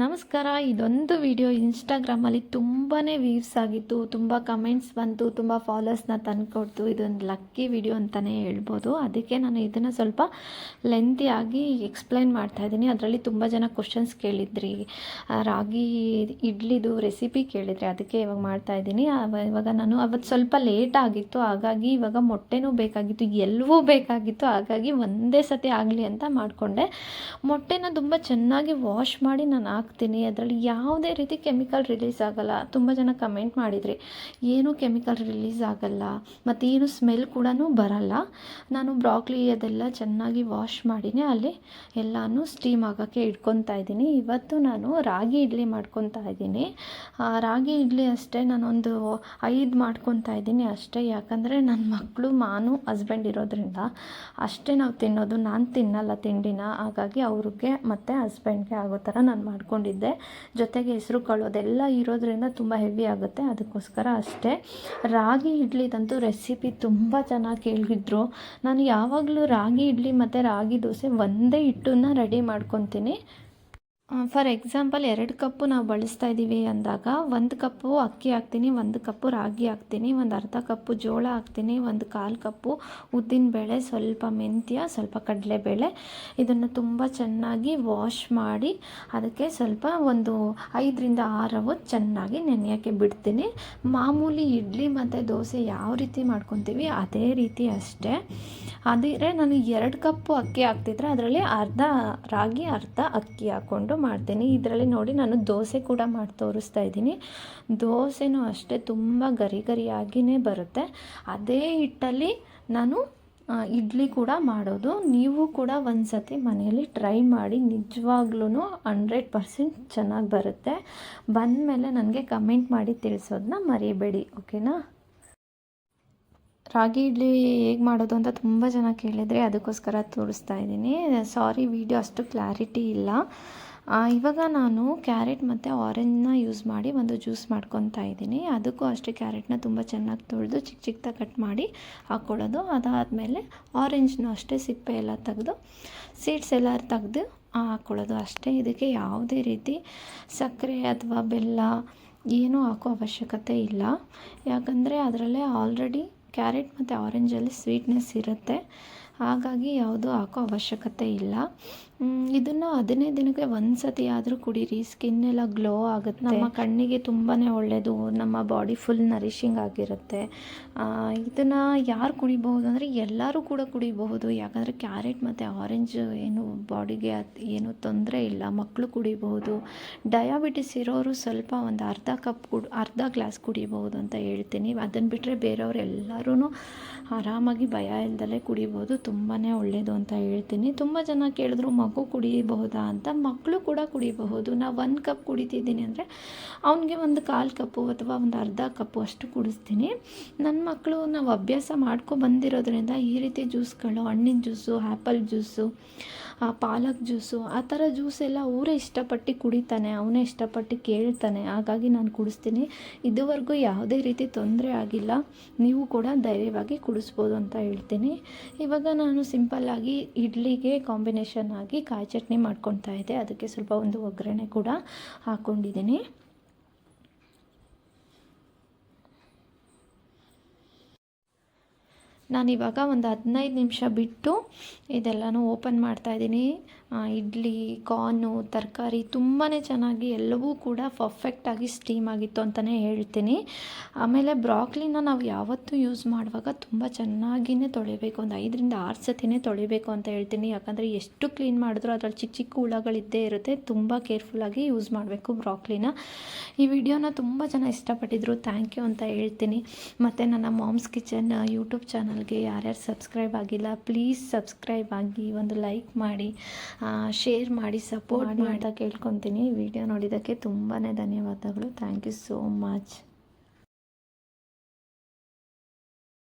ನಮಸ್ಕಾರ, ಇದೊಂದು ವಿಡಿಯೋ ಇನ್ಸ್ಟಾಗ್ರಾಮಲ್ಲಿ ತುಂಬಾ ವ್ಯೂಸ್ ಆಗಿತ್ತು, ತುಂಬ ಕಮೆಂಟ್ಸ್ ಬಂತು, ತುಂಬ ನ ತಂದುಕೊಡ್ತು. ಇದೊಂದು ಲಕ್ಕಿ ವಿಡಿಯೋ ಅಂತಲೇ ಹೇಳ್ಬೋದು. ಅದಕ್ಕೆ ನಾನು ಇದನ್ನು ಸ್ವಲ್ಪ ಲೆಂತಿಯಾಗಿ ಎಕ್ಸ್ಪ್ಲೈನ್ ಮಾಡ್ತಾ ಇದ್ದೀನಿ. ಅದರಲ್ಲಿ ತುಂಬ ಜನ ಕ್ವಶನ್ಸ್ ಕೇಳಿದ್ರಿ. ರಾಗಿ, ಇಡ್ಲಿದು ರೆಸಿಪಿ ಕೇಳಿದ್ರಿ ಅದಕ್ಕೆ ಇವಾಗ ಮಾಡ್ತಾ ಇದ್ದೀನಿ. ಇವಾಗ ನಾನು ಅವತ್ತು ಸ್ವಲ್ಪ ಲೇಟ್ ಆಗಿತ್ತು. ಹಾಗಾಗಿ ಇವಾಗ ಮೊಟ್ಟೆನೂ ಬೇಕಾಗಿತ್ತು ಎಲ್ಲವೂ ಬೇಕಾಗಿತ್ತು. ಹಾಗಾಗಿ ಒಂದೇ ಸತಿ ಆಗಲಿ ಅಂತ ಮಾಡಿಕೊಂಡೆ. ಮೊಟ್ಟೆನ ತುಂಬ ಚೆನ್ನಾಗಿ ವಾಶ್ ಮಾಡಿ ನಾನು ಹಾಕ್ತೀನಿ. ಅದರಲ್ಲಿ ಯಾವುದೇ ರೀತಿ ಕೆಮಿಕಲ್ ರಿಲೀಸ್ ಆಗಲ್ಲ. ತುಂಬ ಜನ ಕಮೆಂಟ್ ಮಾಡಿದ್ರಿ, ಏನೂ ಕೆಮಿಕಲ್ ರಿಲೀಸ್ ಆಗಲ್ಲ? ಮತ್ತು ಏನು ಸ್ಮೆಲ್ ಕೂಡ ಬರಲ್ಲ. ನಾನು ಬ್ರಾಕ್ಲಿ ಅದೆಲ್ಲ ಚೆನ್ನಾಗಿ ವಾಶ್ ಮಾಡಿನೇ. ಅಲ್ಲಿ ಎಲ್ಲನೂ ಸ್ಟೀಮ್ ಆಗೋಕ್ಕೆ ಇಟ್ಕೊತಾ ಇದ್ದೀನಿ. ಇವತ್ತು ನಾನು ರಾಗಿ ಇಡ್ಲಿ ಮಾಡ್ಕೊತಾ ಇದ್ದೀನಿ. ರಾಗಿ ಇಡ್ಲಿ ಅಷ್ಟೇ. ನಾನೊಂದು ಐದು ಮಾಡ್ಕೊತಾ ಇದ್ದೀನಿ ಅಷ್ಟೇ. ಯಾಕಂದರೆ ನನ್ನ ಮಕ್ಕಳು ನಾನು ಹಸ್ಬೆಂಡ್ ಇರೋದ್ರಿಂದ ಅಷ್ಟೇ ನಾವು ತಿನ್ನೋದು. ನಾನು ತಿನ್ನಲ್ಲ ತಿಂಡಿನ. ಹಾಗಾಗಿ ಅವ್ರಿಗೆ ಮತ್ತು ಹಸ್ಬೆಂಡ್ಗೆ ಆಗೋ ಥರ ನಾನು ಮಾಡ್ಕೊಂಡಿದ್ದೆ ಜೊತೆಗೆ ಹೆಸರು ಕಾಳು ಅದೆಲ್ಲ ಇರೋದ್ರಿಂದ ತುಂಬ ಹೆವಿ ಆಗುತ್ತೆ. ಅದಕ್ಕೋಸ್ಕರ ಅಷ್ಟೇ. ರಾಗಿ ಇಡ್ಲಿದಂತೂ ರೆಸಿಪಿ ತುಂಬ ಚೆನ್ನಾಗಿ ಕೇಳಿದ್ರು ನಾನು ಯಾವಾಗಲೂ ರಾಗಿ ಇಡ್ಲಿ ಮತ್ತು ರಾಗಿ ದೋಸೆ ಒಂದೇ ಹಿಟ್ಟನ್ನ ರೆಡಿ ಮಾಡ್ಕೊತೀನಿ. ಫಾರ್ ಎಕ್ಸಾಂಪಲ್ ಎರಡು ಕಪ್ಪು ನಾವು ಬಳಸ್ತಾ ಇದ್ದೀವಿ ಅಂದಾಗ, ಒಂದು ಕಪ್ಪು ಅಕ್ಕಿ ಹಾಕ್ತೀನಿ, ಒಂದು ಕಪ್ಪು ರಾಗಿ ಹಾಕ್ತೀನಿ, ಒಂದು ಅರ್ಧ ಕಪ್ಪು ಜೋಳ ಹಾಕ್ತೀನಿ, ಒಂದು ಕಾಲು ಕಪ್ಪು ಉದ್ದಿನಬೇಳೆ ಸ್ವಲ್ಪ ಮೆಂತ್ಯ, ಸ್ವಲ್ಪ ಕಡಲೆಬೇಳೆ. ಇದನ್ನು ತುಂಬ ಚೆನ್ನಾಗಿ ವಾಶ್ ಮಾಡಿ, ಅದಕ್ಕೆ ಸ್ವಲ್ಪ ಒಂದು ಐದರಿಂದ ಆರು ಅವರ್ ಚೆನ್ನಾಗಿ ನೆನೆಯೋಕ್ಕೆ ಬಿಡ್ತೀನಿ. ಮಾಮೂಲಿ ಇಡ್ಲಿ ಮತ್ತು ದೋಸೆ ಯಾವ ರೀತಿ ಮಾಡ್ಕೊತೀವಿ, ಅದೇ ರೀತಿ ಅಷ್ಟೇ. ಅದಿದ್ರೆ ನಾನು ಎರಡು ಕಪ್ಪು ಅಕ್ಕಿ ಹಾಕ್ತಿದ್ರೆ, ಅದರಲ್ಲಿ ಅರ್ಧ ರಾಗಿ, ಅರ್ಧ ಅಕ್ಕಿ ಹಾಕ್ಕೊಂಡು ಮಾಡ್ತೀನಿ. ಇದರಲ್ಲಿ ನೋಡಿ ನಾನು ದೋಸೆ ಕೂಡ ಮಾಡಿ ತೋರಿಸ್ತಾ ಇದ್ದೀನಿ. ದೋಸೆನೂ ಅಷ್ಟೇ ತುಂಬ ಗರಿ ಗರಿಯಾಗಿಯೇ ಬರುತ್ತೆ. ಅದೇ ಹಿಟ್ಟಲ್ಲಿ ನಾನು ಇಡ್ಲಿ ಕೂಡ ಮಾಡೋದು. ನೀವು ಕೂಡ ಒಂದು ಸತಿ ಮನೆಯಲ್ಲಿ ಟ್ರೈ ಮಾಡಿ ನಿಜವಾಗ್ಲೂ ಹಂಡ್ರೆಡ್ ಪರ್ಸೆಂಟ್ ಚೆನ್ನಾಗಿ ಬರುತ್ತೆ. ಬಂದ ಮೇಲೆ ನನಗೆ ಕಮೆಂಟ್ ಮಾಡಿ ತಿಳಿಸೋದನ್ನ ಮರಿಬೇಡಿ, ಓಕೆನಾ? ರಾಗಿ ಇಡ್ಲಿ ಹೇಗೆ ಮಾಡೋದು ಅಂತ ತುಂಬ ಜನ ಕೇಳಿದರೆ ಅದಕ್ಕೋಸ್ಕರ ತೋರಿಸ್ತಾ ಇದ್ದೀನಿ. ಸಾರಿ ವಿಡಿಯೋ ಅಷ್ಟು ಕ್ಲಾರಿಟಿ ಇಲ್ಲ. ಇವಾಗ ನಾನು ಕ್ಯಾರೆಟ್ ಮತ್ತು ಆರೆಂಜ್ನ ಯೂಸ್ ಮಾಡಿ ಒಂದು ಜ್ಯೂಸ್ ಮಾಡ್ಕೊತಾ ಇದ್ದೀನಿ. ಅದಕ್ಕೂ ಅಷ್ಟೇ ಕ್ಯಾರೆಟ್ನ ತುಂಬ ಚೆನ್ನಾಗಿ ತೊಳೆದು ಚಿಕ್ಕ ಚಿಕ್ಕದಾಗಿ ಕಟ್ ಮಾಡಿ ಹಾಕ್ಕೊಳ್ಳೋದು ಅದಾದಮೇಲೆ ಆರೆಂಜ್ನ ಅಷ್ಟೇ ಸಿಪ್ಪೆ ಎಲ್ಲ ತೆಗೆದು ಸೀಡ್ಸ್ ಎಲ್ಲ ತೆಗೆದು ಹಾಕ್ಕೊಳ್ಳೋದು ಅಷ್ಟೇ. ಇದಕ್ಕೆ ಯಾವುದೇ ರೀತಿ ಸಕ್ಕರೆ ಅಥವಾ ಬೆಲ್ಲ ಏನೂ ಹಾಕೋ ಅವಶ್ಯಕತೆ ಇಲ್ಲ. ಯಾಕಂದರೆ ಅದರಲ್ಲೇ ಆಲ್ರೆಡಿ ಕ್ಯಾರೆಟ್ ಮತ್ತು ಆರೆಂಜಲ್ಲಿ ಸ್ವೀಟ್ನೆಸ್ ಇರುತ್ತೆ. ಹಾಗಾಗಿ ಯಾವುದೂ ಹಾಕೋ ಅವಶ್ಯಕತೆ ಇಲ್ಲ. ಇದನ್ನು ಹದಿನೈದು ದಿನಕ್ಕೆ ಒಂದು ಸತಿ ಆದರೂ ಕುಡೀರಿ. ಸ್ಕಿನ್ ಎಲ್ಲ ಗ್ಲೋ ಆಗುತ್ತೆ. ನಮ್ಮ ಕಣ್ಣಿಗೆ ತುಂಬಾ ಒಳ್ಳೆಯದು ನಮ್ಮ ಬಾಡಿ ಫುಲ್ ನರಿಷಿಂಗ್ ಆಗಿರುತ್ತೆ. ಇದನ್ನು ಯಾರು ಕುಡಿಬಹುದು ಅಂದರೆ ಎಲ್ಲರೂ ಕೂಡ ಕುಡಿಬಹುದು. ಯಾಕಂದರೆ ಕ್ಯಾರೆಟ್ ಮತ್ತು ಆರೆಂಜ್ ಏನು ಬಾಡಿಗೆ ಅದು ಏನು ತೊಂದರೆ ಇಲ್ಲ. ಮಕ್ಕಳು ಕುಡಿಬಹುದು. ಡಯಾಬಿಟಿಸ್ ಇರೋರು ಸ್ವಲ್ಪ ಒಂದು ಅರ್ಧ ಕಪ್ ಕುಡ್ ಅರ್ಧ ಗ್ಲಾಸ್ ಕುಡಿಬಹುದು ಅಂತ ಹೇಳ್ತೀನಿ. ಅದನ್ನು ಬಿಟ್ಟರೆ ಬೇರೆಯವ್ರು ಎಲ್ಲರೂ ಆರಾಮಾಗಿ ಭಯ ಇಲ್ದಲೇ ಕುಡಿಬೋದು ತುಂಬಾ ಒಳ್ಳೆಯದು ಅಂತ ಹೇಳ್ತೀನಿ. ತುಂಬ ಜನ ಕೇಳಿದ್ರು ಮಗು ಕುಡಿಬಹುದಾ ಅಂತ ಮಕ್ಕಳು ಕೂಡ ಕುಡಿಬಹುದು ನಾವು ಒಂದು ಕಪ್ ಕುಡಿತಿದ್ದೀನಿ ಅಂದರೆ ಅವನಿಗೆ ಒಂದು ಕಾಲು ಕಪ್ಪು ಅಥವಾ ಒಂದು ಅರ್ಧ ಕಪ್ಪು ಅಷ್ಟು ಕುಡಿಸ್ತೀನಿ. ನನ್ನ ಮಕ್ಕಳು ನಾವು ಅಭ್ಯಾಸ ಮಾಡ್ಕೊ ಬಂದಿರೋದ್ರಿಂದ ಈ ರೀತಿ ಜ್ಯೂಸ್ಗಳು, ಹಣ್ಣಿನ ಜ್ಯೂಸು ಆ್ಯಪಲ್ ಜ್ಯೂಸು ಪಾಲಕ್ ಜ್ಯೂಸು, ಆ ಥರ ಜ್ಯೂಸ್ ಎಲ್ಲ ಅವರೇ ಇಷ್ಟಪಟ್ಟು ಕುಡಿತಾನೆ, ಅವನೇ ಇಷ್ಟಪಟ್ಟು ಕೇಳ್ತಾನೆ. ಹಾಗಾಗಿ ನಾನು ಕುಡಿಸ್ತೀನಿ. ಇದುವರೆಗೂ ಯಾವುದೇ ರೀತಿ ತೊಂದರೆ ಆಗಿಲ್ಲ. ನೀವು ಕೂಡ ಧೈರ್ಯವಾಗಿ ಕುಡಿಸ್ಬೋದು ಅಂತ ಹೇಳ್ತೀನಿ. ಇವಾಗ ನಾನು ಸಿಂಪಲ್ಲಾಗಿ ಇಡ್ಲಿಗೆ ಕಾಂಬಿನೇಷನ್ ಆಗಿ ಕಾಯಿ ಚಟ್ನಿ ಮಾಡ್ಕೊತಾ ಇದ್ದೆ. ಅದಕ್ಕೆ ಸ್ವಲ್ಪ ಒಂದು ಒಗ್ಗರಣೆ ಕೂಡ ಹಾಕ್ಕೊಂಡಿದ್ದೀನಿ ನಾನಿವಾಗ ಒಂದು ಹದಿನೈದು ನಿಮಿಷ ಬಿಟ್ಟು ಇದೆಲ್ಲನೂ ಓಪನ್ ಮಾಡ್ತಾಯಿದ್ದೀನಿ ಇಡ್ಲಿ, ಕಾರ್ನು, ತರಕಾರಿ ತುಂಬಾ ಚೆನ್ನಾಗಿ ಎಲ್ಲವೂ ಕೂಡ ಪರ್ಫೆಕ್ಟಾಗಿ ಸ್ಟೀಮ್ ಆಗಿತ್ತು ಅಂತಲೇ ಹೇಳ್ತೀನಿ. ಆಮೇಲೆ ಬ್ರಾಕ್ಲಿನ ನಾವು ಯಾವತ್ತೂ ಯೂಸ್ ಮಾಡುವಾಗ ತುಂಬ ಚೆನ್ನಾಗಿಯೇ ತೊಳಿಬೇಕು ಒಂದು ಐದರಿಂದ ಆರು ಸತಿನೇ ತೊಳಿಬೇಕು ಅಂತ ಹೇಳ್ತೀನಿ. ಯಾಕಂದರೆ ಎಷ್ಟು ಕ್ಲೀನ್ ಮಾಡಿದ್ರೂ ಅದರಲ್ಲಿ ಚಿಕ್ಕ ಚಿಕ್ಕ ಹುಳಗಳಿದ್ದೇ ಇರುತ್ತೆ. ತುಂಬ ಕೇರ್ಫುಲ್ಲಾಗಿ ಯೂಸ್ ಮಾಡಬೇಕು ಬ್ರಾಕ್ಲಿನ. ಈ ವಿಡಿಯೋನ ತುಂಬ ಜನ ಇಷ್ಟಪಟ್ಟಿದ್ರು. ಥ್ಯಾಂಕ್ ಯು ಅಂತ ಹೇಳ್ತೀನಿ. ಮತ್ತು ನನ್ನ ಮಾಮ್ಸ್ ಕಿಚನ್ ಯೂಟ್ಯೂಬ್ ಚಾನಲ್ಗೆ ಯಾರ್ಯಾರು ಸಬ್ಸ್ಕ್ರೈಬ್ ಆಗಿಲ್ಲ ಪ್ಲೀಸ್ ಸಬ್ಸ್ಕ್ರೈಬ್ ಆಗಿ ಒಂದು ಲೈಕ್ ಮಾಡಿ ಶೇರ್ ಮಾಡಿ ಸಪೋರ್ಟ್ ಮಾಡಿ. ಅಂತ ಕೇಳ್ಕೊತೀನಿ. ವಿಡಿಯೋ ನೋಡಿದ್ದಕ್ಕೆ ತುಂಬಾ ಧನ್ಯವಾದಗಳು. Thank you so much.